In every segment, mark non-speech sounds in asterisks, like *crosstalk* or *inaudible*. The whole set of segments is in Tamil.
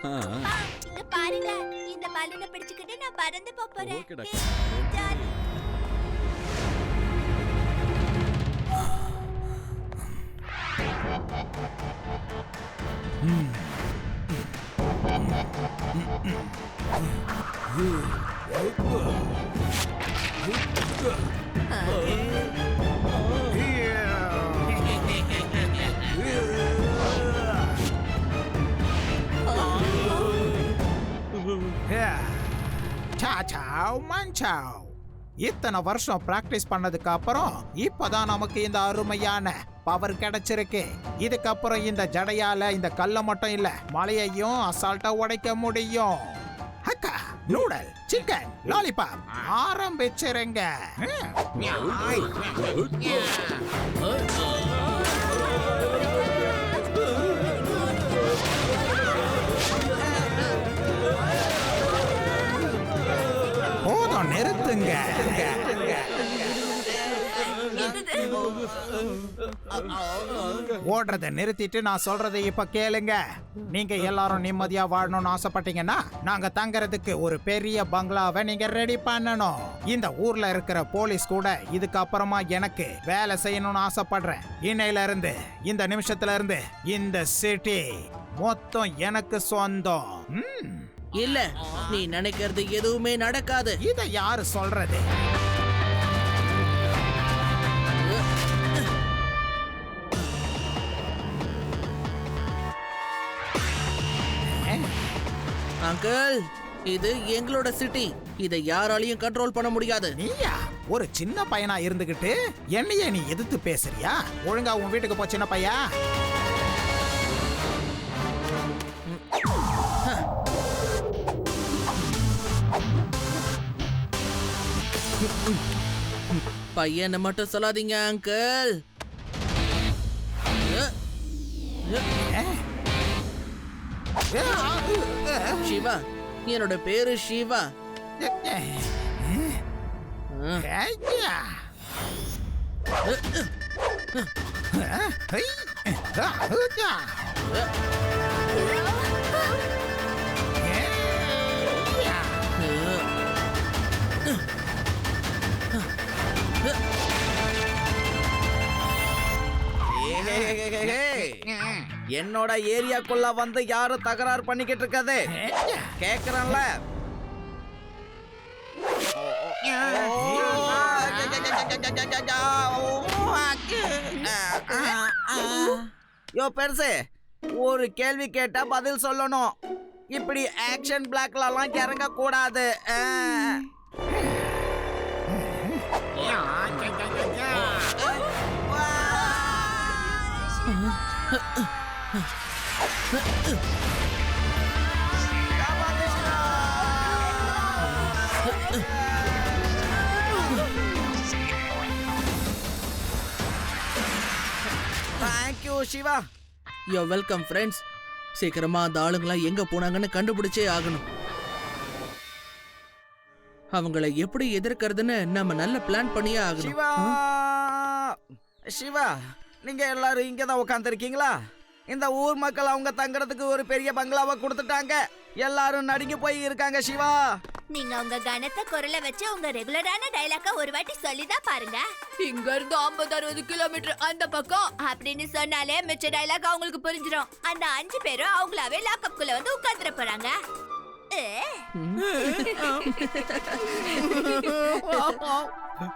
இங்க பாருங்க இந்த பலூனை பிடிச்சுக்கிட்டு நான் பறந்து போப் போறேன் ஓகேடா. ஏய், ஜாலி. சாவ் மஞ்சாவ் இத்தனை வருஷம் பிராக்டிஸ் பண்ணதுக்கு அப்புறம் இப்பதான் நமக்கு இந்த அருமையான பவர் கிடைச்சிருக்கு. இதுக்கப்புறம் இந்த ஜடையால இந்த கல்லை மட்டும் இல்ல மலையையும் அசால்ட்டா உடைக்க முடியும். அக்கா நூடல் சிக்கன் லாலிபாப் ஆரம்பிச்சிருங்க. நிறுத்துங்க ஓடுறத நிறுத்திட்டு நான் சொல்றதை இப்ப கேளுங்க. நீங்க எல்லாரும் நிம்மதியா வாழணும்னு ஆசைப்பட்டீங்கன்னா நாங்க தங்கறதுக்கு ஒரு பெரிய பங்களாவை நீங்க ரெடி பண்ணணும். இந்த ஊர்ல இருக்கிற போலீஸ் கூட இதுக்கப்புறமா எனக்கு வேலை செய்யணும்னு ஆசைப்படுறேன். இன்னையில இருந்து இந்த நிமிஷத்துல இருந்து இந்த சிட்டி மொத்தம் எனக்கு சொந்தம். இல்ல நீ நினைக்கிறது எதுவுமே நடக்காது. இத யாரு சொல்றது? அங்கிள் இது எங்களோட சிட்டி. இதை யாராலையும் கண்ட்ரோல் பண்ண முடியாது. நீயா? ஒரு சின்ன பையனா இருந்துகிட்டு என்னையே நீ எதிர்த்து பேசுறியா? ஒழுங்கா உன் வீட்டுக்கு போ சின்ன பையா. பையனை மட்டும் சொல்லாதீங்க அங்கிள் சிவா என்னோட பேரு சிவா ஐயா. என்னோட ஏரியாக்குள்ள வந்து யாரும் தகராறு பண்ணிக்கிட்டு இருக்கது. கேக்குறேன்ல. யோ பெருசு ஒரு கேள்வி கேட்டா பதில் சொல்லணும். இப்படி ஆக்ஷன் பிளாக்லலாம் இறங்க கூடாது thank you Siva yo welcome friends சீக்கிரமா அந்த ஆளுங்களாம் எங்க போனாங்கன்னு கண்டுபிடிச்சே ஆகணும். அவங்கள எப்படி எதிர்க்கிறதுன்னு நம்ம நல்ல பிளான் பண்ணியே ஆகணும். சிவா சிவா நீங்க எல்லாரும் இங்க தான் உட்காந்துருக்கீங்களா இந்த ஊர் மக்கள் அவங்க தங்குறதுக்கு ஒரு பெரிய பங்களாவை கொடுத்துட்டாங்க. எல்லாரும் நடுங்கி போய் இருக்காங்க சிவா. நீங்க உங்க கனத்த குரலை வச்சு உங்க ரெகுலரான டைலாக்க ஒரு வாட்டி சொல்லிதான் பாருங்க. இங்க இருந்து ஐம்பது அறுபது கிலோமீட்டர் அந்த பக்கம். அப்படின்னு சொன்னாலே மிச்ச டைலாக் அவங்களுக்கு புரிஞ்சிடும் அந்த அஞ்சு பேரும் அவங்களாவே லாக்அப் குள்ள வந்து உட்கார்ந்துட போறாங்க. *laughs*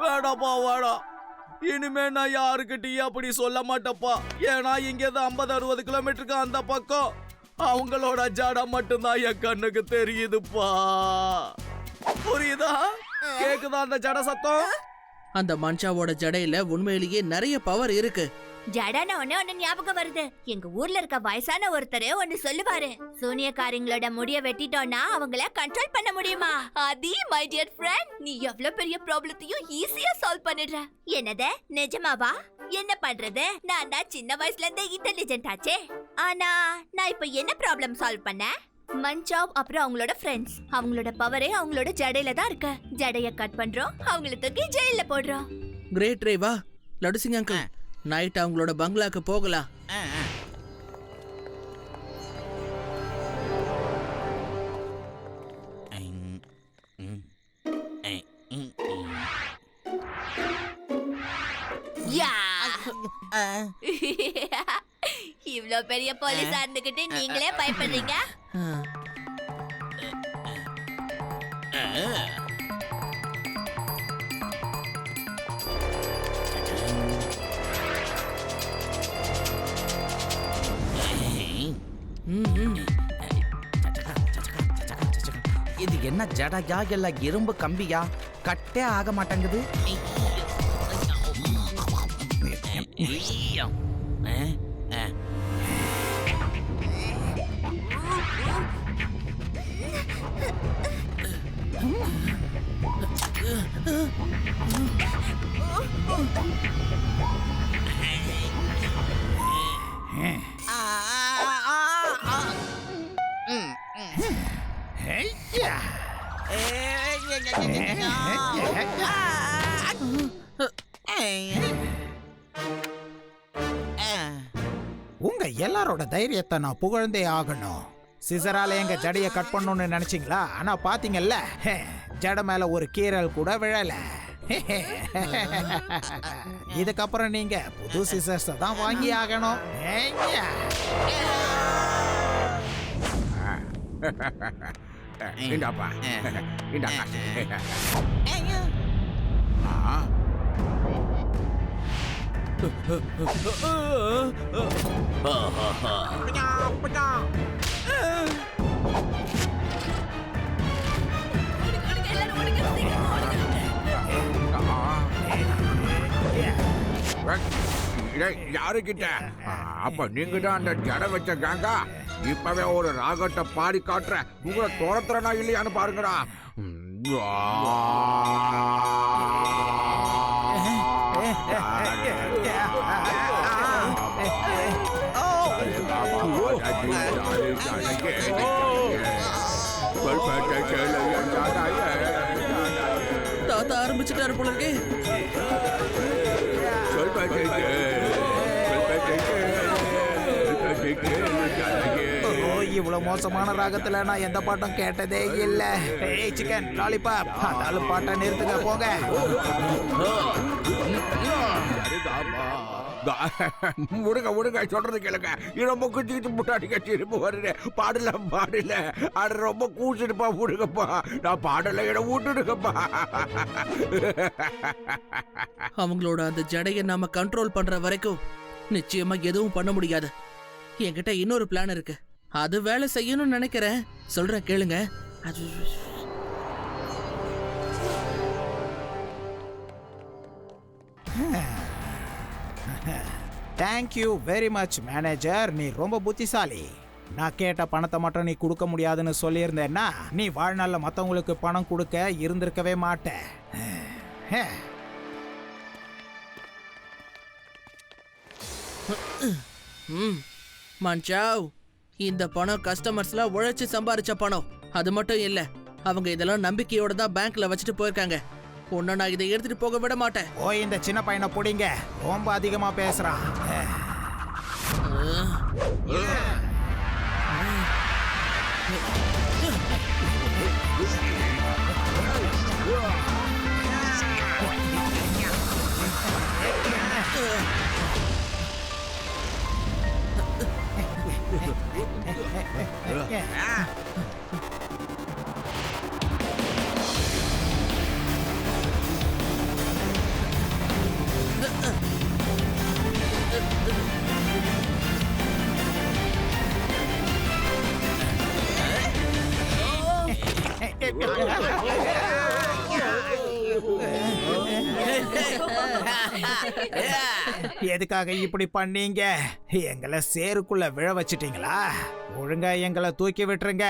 வேடாப்பா வேடா இனிமே நான் யாருக்கிட்டயும் அப்படி சொல்ல மாட்டேப்பா ஏன்னா இங்கேருந்து ஐம்பது அறுபது கிலோமீட்டருக்கு அந்த பக்கம். அவங்களோட ஜடை மட்டும்தான் என் கண்ணுக்கு தெரியுதுப்பா. புரியுதா? கேக்குதா அந்த ஜட சத்தம்? அந்த மனுஷாவோட ஜடையில உண்மையிலேயே நிறைய பவர் இருக்கு. ஜடான ஒண்ணு ஒண்ணு ஞாபகம் வருது. எங்க ஊர்ல இருக்க வயசான ஒருத்தர் ஒண்ணு சொல்லுவாரு. சூனியக்காரங்களோட முடிய வெட்டிட்டோம்னா அவங்கள கண்ட்ரோல் பண்ண முடியுமா? அதி மை டியர் ஃப்ரெண்ட் நீ எவ்வளவு பெரிய ப்ராப்ளத்தையும் ஈஸியா சால்வ் பண்ணிடுற. என்னது? நிஜமாவா? என்ன பண்றது? நான் தான் சின்ன வயசுல இருந்தே இன்டெலிஜென்ட் ஆச்சே. ஆனா நான் இப்ப என்ன ப்ராப்ளம் சால்வ் பண்ணேன் மஞ்சாவ் அப்புறம் அவங்களோட ஃப்ரெண்ட்ஸ் அவங்களோட பவரே அவங்களோட ஜடையில தான் இருக்கு. ஜடைய கட் பண்றோம் அவங்கள தூக்கி ஜெயில போடுறோம். Great Reva. Ladusingh uncle night அவங்களோட பங்களாக்கு போகலாம். *laughs* இவ்வளவு பெரிய போலீஸா இருந்துகிட்டு நீங்களே பயப்படுறீங்க? என்ன ஜடையா இல்ல இரும்பு கம்பியா? கட்டே ஆக மாட்டேங்குது. எல்லாரோட தைரியத்தை நான் புகழ்ந்தே ஆகணும். சிசரால எங்க ஜடைய கட் பண்ணணும்னு நினைச்சீங்களா? ஆனா பாத்தீங்கல்ல ஜட மேல ஒரு கீறல் கூட விழல. இதுக்கப்புறம் நீங்க புது சிசர்ஸ் தான் வாங்கி ஆகணும். இந்தாப்பா. இந்த யாருக்கிட்ட? அப்ப நீங்க தான் அந்த ஜட வச்ச கேங்கா? இப்பவே ஒரு ராகத்தை பாடி காட்டுற. உங்களை துரத்துறனா இல்லையான்னு பாருங்கடா. ஆரம்பிச்சுட்டாரு போல இருக்கே இவ்வளவு மோசமான ராகத்துல நான் எந்த பாட்டும் கேட்டதே இல்ல ஏய் சிக்கன் லாலிபாப் பாட்டை நிறுத்துங்க போங்க *laughs* முடுங்க முடுங்க சொல்றது கேளுங்க. இது ரொம்ப குச்சிக்கிட்டு முட்டாடிக்க திரும்ப வருது பாடல பாடல. அட ரொம்ப கூச்சிடுப்பா முடுங்கப்பா நான் பாடல இட விட்டுடுங்கப்பா *laughs* அவங்களோட அந்த ஜடையை நாம கண்ட்ரோல் பண்ற வரைக்கும் நிச்சயமா எதுவும் பண்ண முடியாது. என்கிட்ட இன்னொரு பிளான் இருக்கு. அது வேலை செய்யணும்னு நினைக்கிறேன். சொல்றேன் கேளுங்க. அது தேங்க்யூ வெரி மச் மேனேஜர் நீ ரொம்ப புத்திசாலி. நான் கேட்ட பணத்தை மட்டும் நீ கொடுக்க முடியாதுன்னு சொல்லியிருந்தேன்னா நீ வாழ்நாளில் மற்றவங்களுக்கு பணம் கொடுக்க இருந்திருக்கவே மாட்ட ம். மன்சாவ் இந்த பணம் கஸ்டமர்ஸ்லாம் உழைச்சி சம்பாரிச்ச பணம். அது மட்டும் இல்லை அவங்க இதெல்லாம் நம்பிக்கையோட தான் பேங்க்ல வச்சுட்டு போயிருக்காங்க. உன்னை நான் இதை எடுத்துட்டு போக விட மாட்டேன். ஓ இந்த சின்ன பையனை பிடிங்க. ரொம்ப அதிகமா பேசுறான். எதுக்காக இப்படி பண்ணீங்க? எங்களை சேருக்குள்ள விழ வச்சிட்டீங்களா? ஒழுங்கா எங்களை தூக்கி விட்டுருங்க.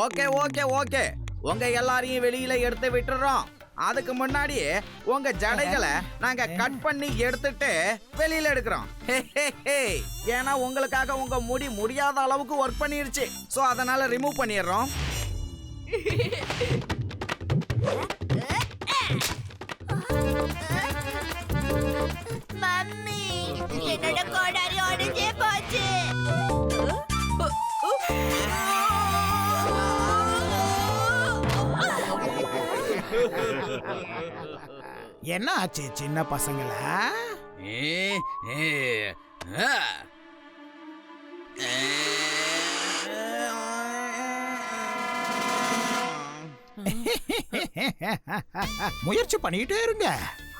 Okay okay okay. உங்க எல்லாரையும் வெளியில எடுத்து விட்டுறோம். அதுக்கு முன்னாடி உங்க ஜடைகளை நாங்க கட் பண்ணி எடுத்துட்டு வெளியில எடுக்கிறோம். ஏன்னா உங்களுக்காக உங்க முடி முடியாத அளவுக்கு ஒர்க் பண்ணிருச்சு. சோ அதனால ரிமூவ் பண்ணிடுறோம். *laughs* மம்மி என்னோட கோடாரி உடஞ்சே போச்சு என்ன ஆச்சு சின்ன பசங்களா ஏ, ஏ, ஆ. முயற்சி பண்ணிட்டே இருங்க.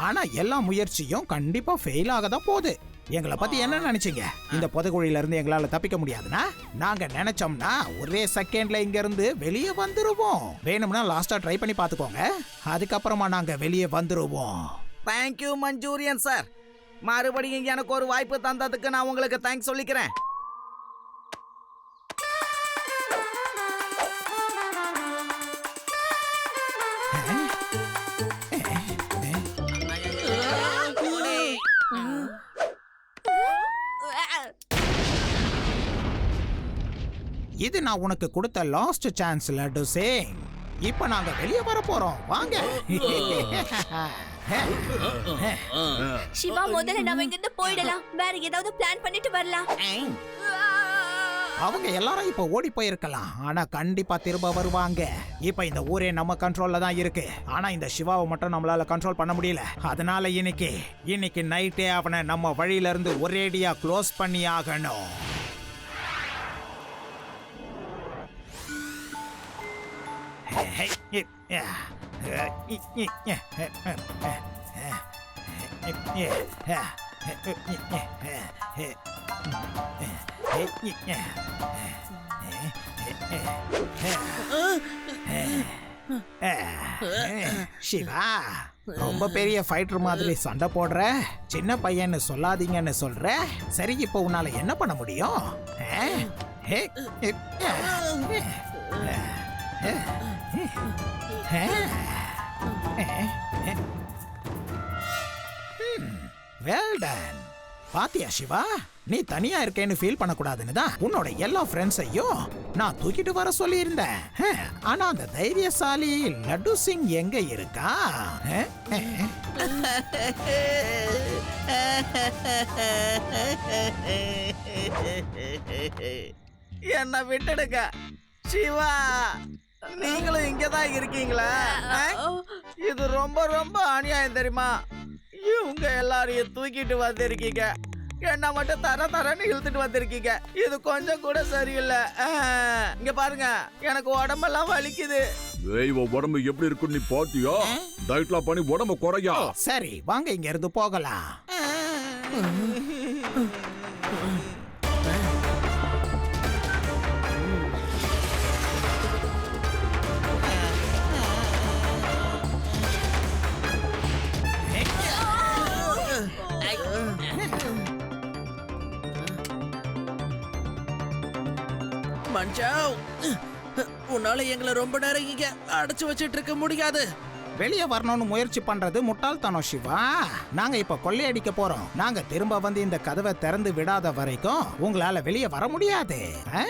ஆனா எல்லா முயற்சியும் கண்டிப்பா ஃபெயில் ஆக தான் போகுது. எங்களை பத்தி என்ன நினைச்சீங்க? இந்த புதைக்குழியில இருந்து எங்களால தப்பிக்க முடியாதுன்னா நாங்க நினைச்சோம்னா ஒரே செகண்ட்ல இங்க இருந்து வெளியே வந்துருவோம். வேணும்னா லாஸ்டா ட்ரை பண்ணி பாத்துக்கோங்க அதுக்கப்புறமா நாங்க வெளியே வந்துருவோம். தேங்க்யூ மஞ்சூரியன் சார் மறுபடியும் எனக்கு ஒரு வாய்ப்பு தந்ததுக்கு நான் உங்களுக்கு தேங்க்ஸ் சொல்லிக்கிறேன். இது நான் உனக்கு கொடுத்த லாஸ்ட் சான்ஸ் லட்டு சிங் இப்போ நாங்க வெளியே வர போறோம். வாங்க. *laughs* சிவா முதல்ல நாம இங்க இருந்து போயிடலாம். வேற ஏதாவது பிளான் பண்ணிட்டு வரலாம். அவங்க எல்லாரும் இப்ப ஓடி போயிருக்கலாம். ஆனா கண்டிப்பா திரும்ப வருவாங்க. இப்ப இந்த ஊரே நம்ம கண்ட்ரோல்ல தான் இருக்கு. ஆனா இந்த சிவாவை மட்டும் நம்மளால கண்ட்ரோல் பண்ண முடியல. அதனால இன்னைக்கு இன்னைக்கு நைட்டே அவனை நம்ம வழியில இருந்து ஒரேடியா க்ளோஸ் பண்ணி ஆகணும். சிவா ரொம்ப பெரிய ஃபைட்டர் மாதிரி சண்டை போடுற சின்ன பையன்னு சொல்லாதீங்கன்னு சொல்ற? சரி இப்போ உன்னால என்ன பண்ண முடியும்? வெல் டன் பாத்தியா சிவா? நீ தனியா இருக்கேன்னு ஃபீல் பண்ணக்கூடாதுன்னு தான் உன்னோட எல்லா ஃப்ரெண்ட்ஸையும் நான் தூக்கிட்டு வர சொல்லியிருந்தேன். ஆனா அந்த தைரியசாலி லட்டு சிங் எங்க இருக்கா? என்ன விட்டுடுங்க. சிவா நீங்களும் இங்கதான் இருக்கீங்களா? இது ரொம்ப ரொம்ப அநியாயம் தெரியுமா? இவங்க எல்லாரையும் தூக்கிட்டு வந்திருக்கீங்க. என்ன மட்டும் தர தரன்னு இழுத்துட்டு வந்திருக்கீங்க. இது கொஞ்சம் கூட சரியில்லை. இங்க பாருங்க. எனக்கு உடம்பெல்லாம் வலிக்குது. உன் உடம்பு எப்படி இருக்குன்னு நீ பாத்தியா? டயட்லாம் பண்ணி உடம்பு குறையா. சரி வாங்க இங்க இருந்து போகலாம் மஞ்சாவ் உன்னால எங்களை ரொம்ப நேரம் இங்க அடைச்சு வச்சிட்டு இருக்க முடியாது. வெளியே வரணும்னு முயற்சி பண்றது முட்டாள்தனம் சிவா. நாங்க இப்ப கொள்ளையடிக்க போறோம். நாங்க திரும்ப வந்து இந்த கதவை திறந்து விடாத வரைக்கும் உங்களால வெளியே வர முடியாது. ஆ.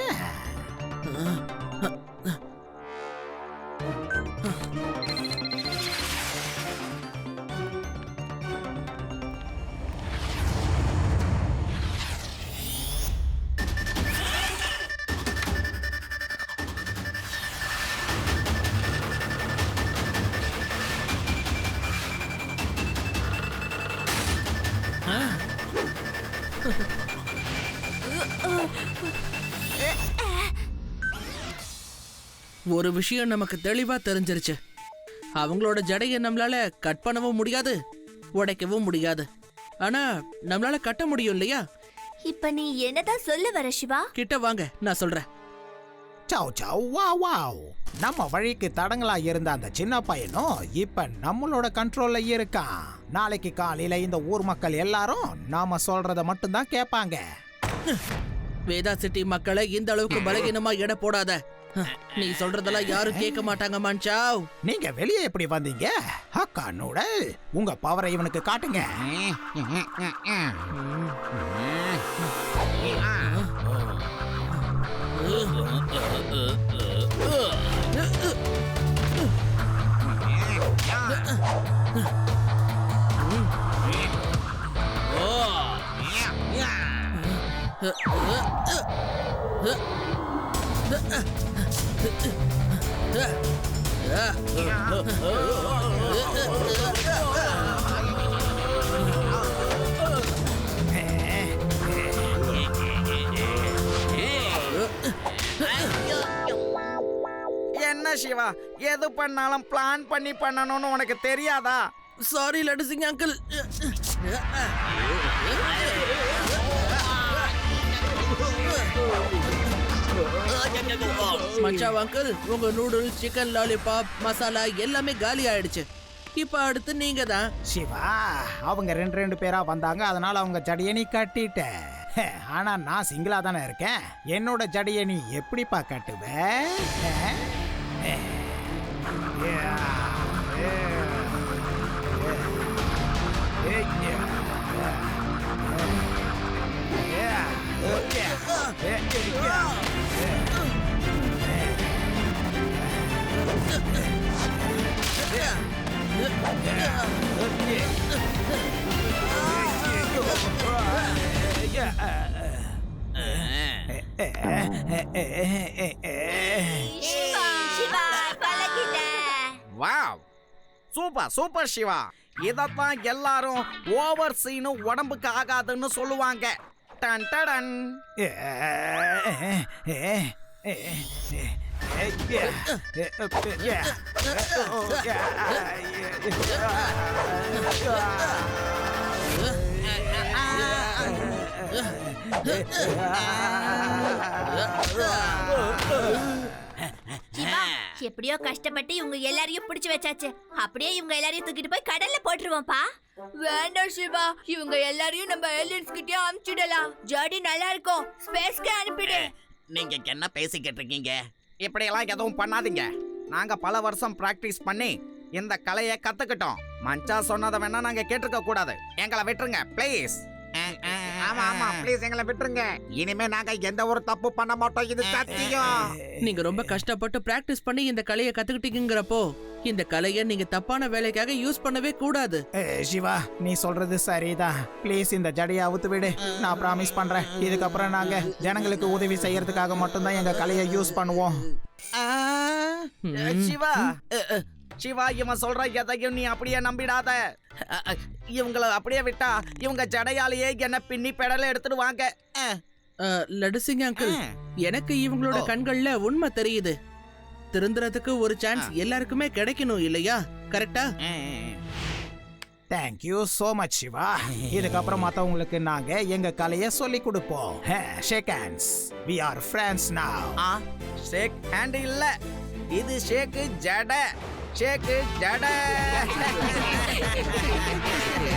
ஒரு விஷயம் நமக்கு தெளிவா தெரிஞ்சிருச்சு. அவங்களோட ஜடையை நம்மளால கட் பண்ணவும் முடியாது உடைக்கவும் முடியாது. ஆனா நம்மளால கட்ட முடியும் இல்லையா? இப்ப நீ என்னதான் சொல்ல வர சிவா? கிட்ட வாங்க நான் சொல்றேன். சவ் சவ் வா வாவ். நம்ம வழிக்கு தடங்களா இருந்த அந்த சின்ன பையனும் இப்ப நம்மளோட கண்ட்ரோல்ல இருக்கான். நாளைக்கு காலையில இந்த ஊர் மக்கள் எல்லாரும் நாம சொல்றத மட்டும்தான் கேட்பாங்க. வேதா சிட்டி மக்களை இந்த அளவுக்கு பலகீனமா எடை போடாத. நீ சொல்றதெல்லாம் யாரும் கேட்க மாட்டாங்க மன்சாவ். நீங்க வெளியே எப்படி வந்தீங்க? அக்கா நூடல். உங்க பவரை இவனுக்கு காட்டுங்க. Uh, uh, uh, uh. என்ன சிவா? எது பண்ணாலும் பிளான் பண்ணி பண்ணணும்னு உனக்கு தெரியாதா? சாரி லடுசிங் அங்கிள் மச்சாவ் அங்கிள் உங்க நூடுல்ஸ் சிக்கன் லாலிபாப் மசாலா எல்லாமே காலி ஆயிடுச்சு இப்ப அடுத்து நீங்க தான் சிவா அவங்க ரெண்டு ரெண்டு பேரா வந்தாங்க அதனால அவங்க ஜடையை நீ கட்டிட்ட ஆனா நான் சிங்கிளா தானே இருக்கேன் என்னோட ஜடையை நீ எப்படிப்பா கட்டுவ Yeah. சிவா பழகிட்ட வாவ் சூப்பர் சூப்பர் சிவா இதத்தான் எல்லாரும் ஓவர் சீனு உடம்புக்கு ஆகாதுன்னு சொல்லுவாங்க டன் டடன் சிவா எப்படியோ கஷ்டப்பட்டு இவங்க எல்லாரையும் பிடிச்சு வச்சாச்சு. அப்படியே இவங்க எல்லாரையும் தூக்கிட்டு போய் கடல்ல போட்டுருவோம்ப்பா. வேண்டாம் சிவா இவங்க எல்லாரையும் நம்ம ஏலியன்ஸ் கிட்டயே அனுப்பிச்சிடலாம் ஜாடி நல்லா இருக்கும். ஸ்பேஸ்க்கு அனுப்பிடு. நீங்க என்ன பேசிக்கிட்டு இருக்கீங்க? இப்படியெல்லாம் எதுவும் பண்ணாதீங்க. நாங்க பல வருஷம் பிராக்டிஸ் பண்ணி இந்த கலையை கத்துக்கிட்டோம். மஞ்சா சொன்னதை வேணா நாங்க கேட்டிருக்க கூடாது. எங்களை விட்டுருங்க ப்ளீஸ் ஆமா ஆமா. ப்ளீஸ் எங்களை விட்டுருங்க. இனிமே நாங்க எந்த ஒரு தப்பு பண்ண மாட்டோம். இது சத்தியம். நீங்க ரொம்ப கஷ்டப்பட்டு பிராக்டிஸ் பண்ணி இந்த கலையை கத்துக்கிட்டீங்கிறப்போ இந்த கலையை நீங்க தப்பான வேலைக்காக யூஸ் பண்ணவே கூடாது. சிவா நீ சொல்றது சரிதான். ப்ளீஸ் இந்த ஜடையை அவுத்து விடு. நான் ப்ராமிஸ் பண்றேன். இதுக்கப்புறம் நாங்க ஜனங்களுக்கு உதவி செய்யறதுக்காக மட்டும்தான் எங்க கலையை யூஸ் பண்ணுவோம். சிவா சிவா இவன் சொல்ற எதையும் நீ அப்படியே நம்பிடாத. இவங்கள அப்படியே விட்டா இவங்க ஜடையாலேயே என்ன பின்னி பெடல எடுத்துடுவாங்க சிங் அங்கிள். எனக்கு இவங்களோட. கண்கள்ல உண்மை தெரியுது. திருந்துறதுக்கு ஒரு சான்ஸ் எல்லாருக்குமே கிடைக்கணும் இல்லையா? கரெக்டா? Thank you so much Siva. இதுக்கப்புறம் மத்தவங்களுக்கு நாங்க எங்க கலையை சொல்லி கொடுப்போம். Shake hands we are friends ah shake hand இல்ல. இது ஷேக்கு ஜட. ஷேக்கு ஜட *laughs*